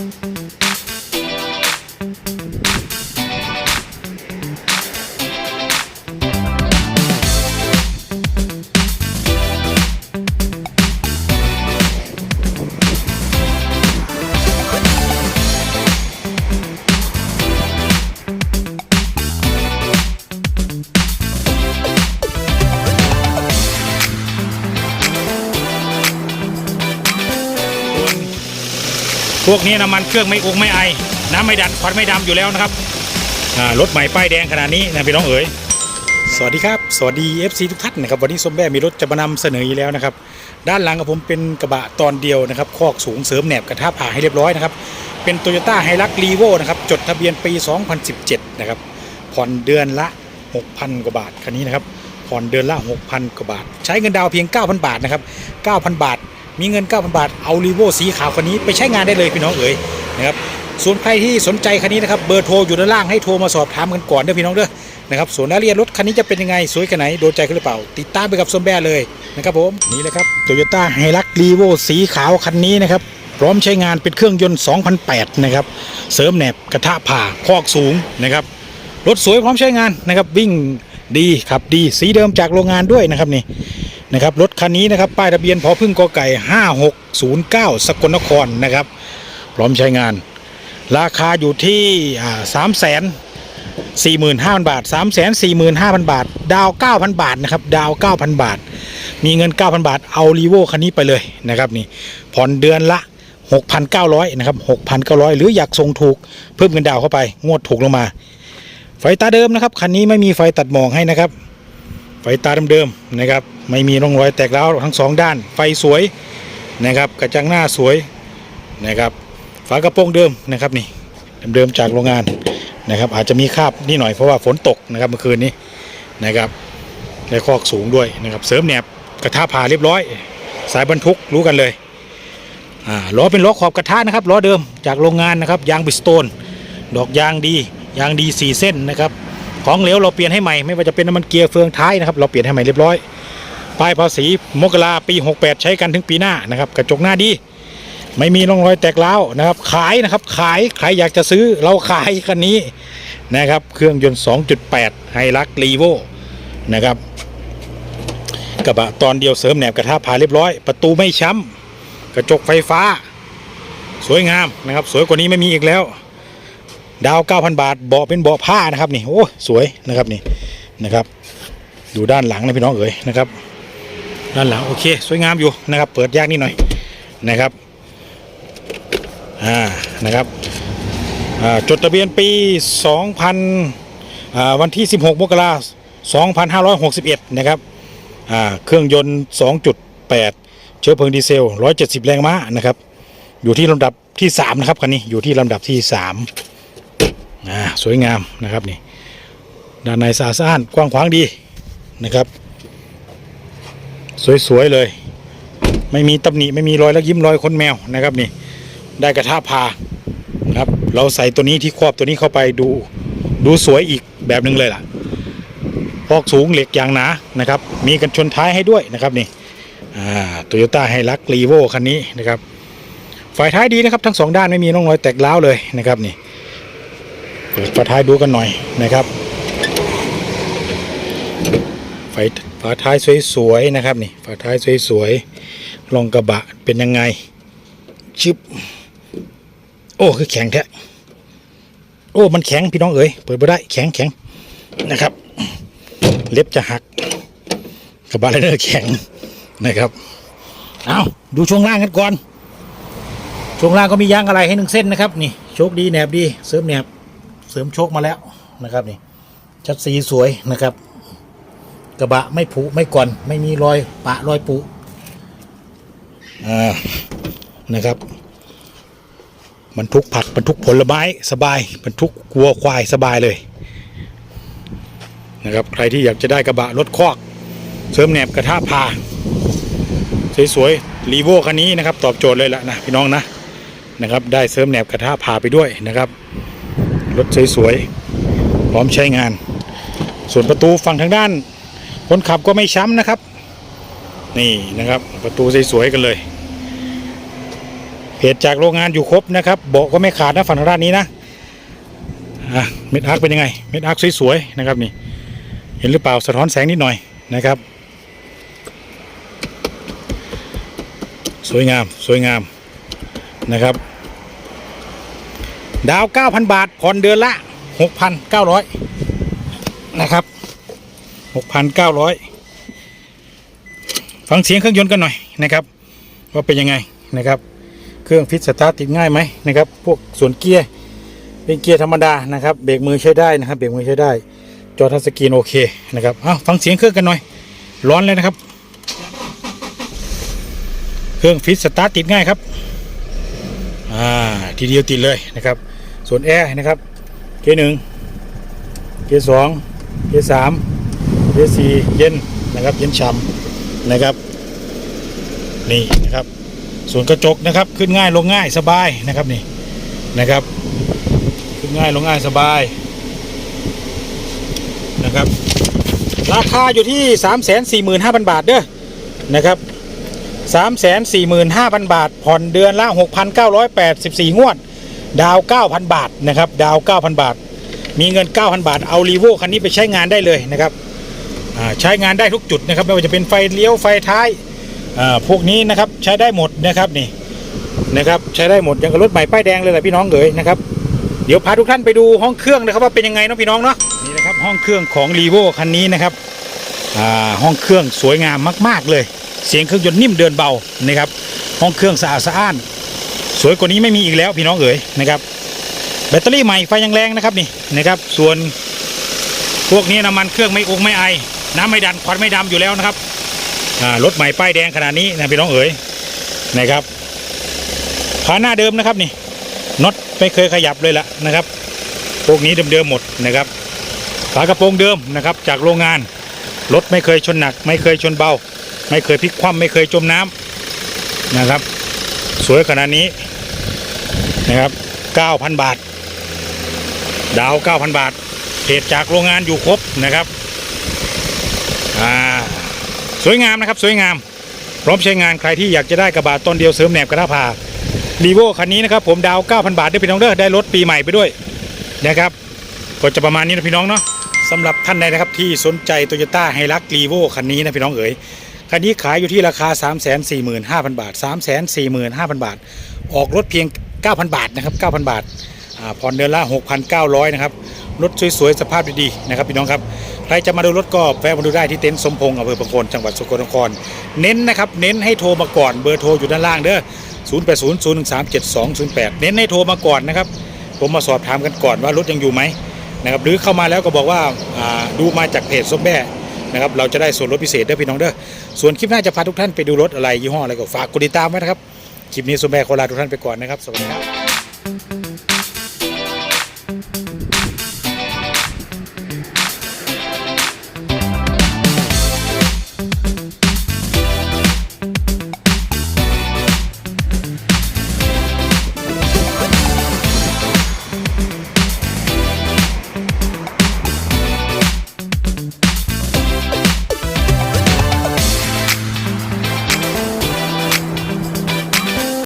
พ วกนี้น้ำมันเครื่องไม่อุกไม่ไอ น้ำไม่ดันควันไม่ดำอยู่แล้วนะครับรถใหม่ป้ายแดงขนาดนี้นะพี่น้องเอ๋ยสวัสดีครับ สวัสดี FC ทุกท่านนะครับ วันนี้ส้มแบ่มีรถจะมานำเสนออีกแล้วนะครับ ด้านหลังของผมเป็นกระบะตอนเดียวนะครับ คอกสูงเสริมแหนบกระทะผ่าให้เรียบร้อยนะครับ เป็น t o y ยต้าไฮรักรีโวนะครับ จดทะเบียนปี 2017 นะครับ ผ่อนเดือนละ 6,000 กว่าบาทคันนี้นะครับ ผ่อนเดือนละ 6,000 กว่าบาท ใช้เงินดาวเพียง 9,000 บาทนะครับ 9,000 บาท มีเงิน 9,000 บาท เอารีโวสีขาวคันนี้ไปใช้งานได้เลยพี่น้องเอ๋ยนะครับส่วนใครที่สนใจคันนี้นะครับเบอร์โทรอยู่ด้านล่างให้โทรมาสอบถามกันก่อนเด้อพี่น้องเด้อนะครับส่วนรายละเอียดรถคันนี้จะเป็นยังไงสวยแค่ไหนโดนใจกันหรือเปล่า ติดตามไปกับส้มแบ้เลยนะครับผมนี่แหละครับโตโยต้าไฮรักรีโวสีขาวคันนี้นะครับพร้อมใช้งานเป็นเครื่องยนต์ 2008 นะครับ เสริมแหนบกระทะผ่าคอกสูงนะครับ รถสวยพร้อมใช้งานนะครับ วิ่งดีขับดีสีเดิมจากโรงงานด้วยนะครับนี่ นะครับรถคันนี้นะครับป้ายทะเบียนพอพึ่งกอไก่ 5609 สกลนครนะครับ พร้อมใช้งาน ราคาอยู่ที่สามแสนสี่หมื่นห้าพันบาทสามแสนสี่หมื่นห้าพันบาท ดาวเก้าพันบาทนะครับดาวเก้าพันบาท มีเงินเก้าพันบาทเอารีโวคันนี้ไปเลยนะครับนี่ผ่อนเดือนละ 6,900 นะครับ 6,900 หรืออยากส่งถูกเพิ่มเงินดาวเข้าไป งวดถูกลงมา ไฟตาเดิมนะครับ คันนี้ไม่มีไฟตัดหมอกให้นะครับ ไฟตาเดิมๆนะครับ ไม่มีร่องรอยแตกร้าวทั้งสองด้าน ไฟสวยนะครับ กระจังหน้าสวยนะครับ ฝากระโปรงเดิมนะครับนี่เดิมๆจากโรงงานนะครับ อาจจะมีคราบนิดหน่อยเพราะว่าฝนตกนะครับเมื่อคืนนี้นะครับและคอกสูงด้วยนะครับ เสริมแหนบกระทะผ่าเรียบร้อย สายบรรทุกรู้กันเลยอ่าล้อเป็นล้อขอบกระทะนะครับล้อเดิมจากโรงงานนะครับยางบิสโตน ดอกยางดียางดีสี่เส้นนะครับ ของเหลวเราเปลี่ยนให้ใหม่ไม่ว่าจะเป็นน้ำมันเกียร์เฟืองท้ายนะครับเราเปลี่ยนให้ใหม่เรียบร้อยป้ายภาษีมกราปี 68 ใช้กันถึงปีหน้านะครับ กระจกหน้าดี ไม่มีร่องรอยแตกร้าวนะครับ ขายนะครับขายใครอยากจะซื้อเราขายคันนี้นะครับ เครื่องยนต์ 2.8 ไฮรักรีโวนะครับกระบะตอนเดียวเสริมแหนบกระทะผ่าเรียบร้อย ประตูไม่ช้ำกระจกไฟฟ้า สวยงามนะครับ สวยกว่านี้ไม่มีอีกแล้ว ดาว 9,000 บาทเบาะเป็นเบาะผ้านะครับนี่โอ้สวยนะครับนี่นะครับ ดูด้านหลังนะพี่น้องเอ๋ยนะครับ ด้านหลังโอเค สวยงามอยู่นะครับ เปิดยากนิดหน่อยนะครับอ่านะครับอ่าจดทะเบียนปี 2000อ่าวันที่ 16 มกราคม2561 นะครับอ่าเครื่องยนต์ 2.8 เชื้อเพลิงดีเซล 170 แรงม้านะครับ อยู่ที่ลำดับที่ 3 นะครับคันนี้อยู่ที่ลำดับที่ 3 อ่าสวยงามนะครับนี่ด้านในสะอาดสะอ้านกว้างขวางดีนะครับ สวยๆเลย ไม่มีตำหนิไม่มีรอยแล้วยิ้มรอยคนแมวนะครับนี่ได้กระทะพาครับเราใส่ตัวนี้ที่ครอบตัวนี้เข้าไปดูดูสวยอีกแบบหนึ่งเลยล่ะพอกสูงเหล็กยางหนานะครับ มีกันชนท้ายให้ด้วยนะครับนี่โตโยต้าไฮรักรีโวคันนี้นะครับ ฝ่ายท้ายดีนะครับ ทั้งสองด้านไม่มีร่องรอยแตกร้าวเลยนะครับนี่ เปิดฝาท้ายดูกันหน่อยนะครับไฟฝาท้ายสวยๆนะครับนี่ฝาท้ายสวยๆลองกระบะเป็นยังไงชึบโอ้คือแข็งแท้โอ้มันแข็งพี่น้องเอ๋ยเปิดไม่ได้แข็งแข็งนะครับ เล็บจะหักกระบะเลเนอร์แข็งนะครับเอาดูช่วงล่างกันก่อนช่วงล่างก็มียางอะไรให้หนึ่งเส้นนะครับนี่โชคดีแหนบดีเสริมแหนบ เสริมโชคมาแล้วนะครับนี่ชัดสีสวยนะครับ กระบะไม่ผุไม่ก่อน ไม่มีรอยปะรอยปุอ่านะครับบรรทุกผักบรรทุกผลไม้สบายบรรทุกวัวควายสบายเลยนะครับใครที่อยากจะได้กระบะรถคอก เสริมแหนบกระทะพาสวยๆรีโวคันนี้นะครับ ตอบโจทย์เลยละนะพี่น้องนะนะครับ ได้เสริมแหนบกระทะพาไปด้วยนะครับ รถสวยๆพร้อมใช้งาน ส่วนประตูฝั่งทางด้าน คนขับก็ไม่ช้ำนะครับ นี่นะครับประตูสวยๆกันเลยเพจจากโรงงานอยู่ครบนะครับเบาะก็ไม่ขาดนะฝั่งทางด้านนี้นะอะเม็ดอาร์คเป็นยังไงเม็ดอาร์คสวยๆนะครับนี่เห็นหรือเปล่าสะท้อนแสงนิดหน่อยนะครับ สวยงามสวยงามนะครับ ดาว 9,000 บาท ผ่อนเดือนละ 6,900 นะครับ 6,900 ฟังเสียงเครื่องยนต์กันหน่อยนะครับ ว่าเป็นยังไงนะครับ เครื่องฟิตสตาร์ทติดง่ายไหมนะครับ พวกส่วนเกียร์เป็นเกียร์ธรรมดานะครับ เบรกมือใช้ได้นะครับ เบรกมือใช้ได้ จอทัชสกรีนโอเคนะครับเอ้าฟังเสียงเครื่องกันหน่อย ร้อนเลยนะครับ เครื่องฟิตสตาร์ทติดง่ายครับ อ่า ทีเดียวติดเลยนะครับ ส่วนแอร์นะครับ เกียร์หนึ่งเกียร์สองเกียร์สามเกียร์สี่เย็นนะครับ เย็นฉ่ำนะครับ นี่นะครับ ส่วนกระจกนะครับ ขึ้นง่ายลงง่ายสบายนะครับนี่นะครับ ขึ้นง่ายลงง่ายสบายนะครับ ราคาอยู่ที่ 345,000 บาทเด้อนะครับ345,000 บาท ผ่อนเดือนละ 6,984 งวด ดาว 9,000 บาทนะครับ ดาว 9,000 บาท มีเงิน 9,000 บาท เอารีโวคันนี้ไปใช้งานได้เลยนะครับใช้งานได้ทุกจุดนะครับ ไม่ว่าจะเป็นไฟเลี้ยวไฟท้ายพวกนี้นะครับใช้ได้หมดนะครับนี่นะครับใช้ได้หมดอย่างกับรถใหม่ป้ายแดงเลยแหละพี่น้องเอ๋ยนะครับเดี๋ยวพาทุกท่านไปดูห้องเครื่องนะครับว่าเป็นยังไงเนาะพี่น้องเนาะนี่นะครับห้องเครื่องของรีโวคันนี้นะครับห้องเครื่องสวยงามมาก ๆ เลย เสียงเครื่องยนต์นิ่มเดินเบานะครับห้องเครื่องสะอาดสะอ้าน สวยกว่านี้ไม่มีอีกแล้วพี่น้องเอ๋ยนะครับ แบตเตอรี่ใหม่ไฟยังแรงนะครับนี่นะครับ ส่วนพวกนี้น้ำมันเครื่องไม่อกไม่ไอน้ำไม่ดันควันไม่ดำอยู่แล้วนะครับรถใหม่ป้ายแดงขนาดนี้นะพี่น้องเอ๋ยนะครับขาหน้าเดิมนะครับนี่น็อตไม่เคยขยับเลยละนะครับ พวกนี้เดิมๆหมดนะครับฝากระโปรงเดิมนะครับ จากโรงงานรถไม่เคยชนหนัก ไม่เคยชนเบา ไม่เคยพลิกคว่ำไม่เคยจมน้ำนะครับ สวยขนาดนี้นะครับ 9,000 บาท ดาว 9,000 บาทเพจจากโรงงานอยู่ครบนะครับอ่าสวยงามนะครับ สวยงาม พร้อมใช้งานใครที่อยากจะได้กระบะตอนเดียวเสริมแหนบกระทะพารีโวคันนี้นะครับผมดาว 9,000 บาทได้พี่น้องเด้อได้รถปีใหม่ไปด้วยนะครับก็จะประมาณนี้นะพี่น้องเนาะสำหรับท่านใดนะครับที่สนใจ Toyota h i l u x r e v o คันนี้นะพี่น้องเอ๋ย คันนี้ขายอยู่ที่ราคา 345,000 บาท 345,000 บาท ออกรถเพียง 9,000 บาทนะครับ 9,000 บาทผ่อนเดือนละ 6,900 นะครับ รถสวยๆ สภาพดีๆ นะครับพี่น้องครับ ใครจะมาดูรถก็แวะมาดูได้ที่เต็นท์สมพงษ์อำเภอประโคนจังหวัดสกลนคร เน้นนะครับ เน้นให้โทรมาก่อน เบอร์โทรอยู่ด้านล่างเด้อ 0800137208 เน้นให้โทรมาก่อนนะครับ ผมมาสอบถามกันก่อนว่ารถยังอยู่ไหมนะครับ หรือเข้ามาแล้วก็บอกว่าอ่าดูมาจากเพจส้มแบ่ นะครับเราจะได้ส่วนลดพิเศษเด้อพี่น้องเด้อส่วนคลิปหน้าจะพาทุกท่านไปดูรถอะไรยี่ห้ออะไรก็ฝากกดติดตามไว้นะครับคลิปนี้สุมแบ่ขอลาทุกท่านไปก่อนนะครับสวัสดีครับ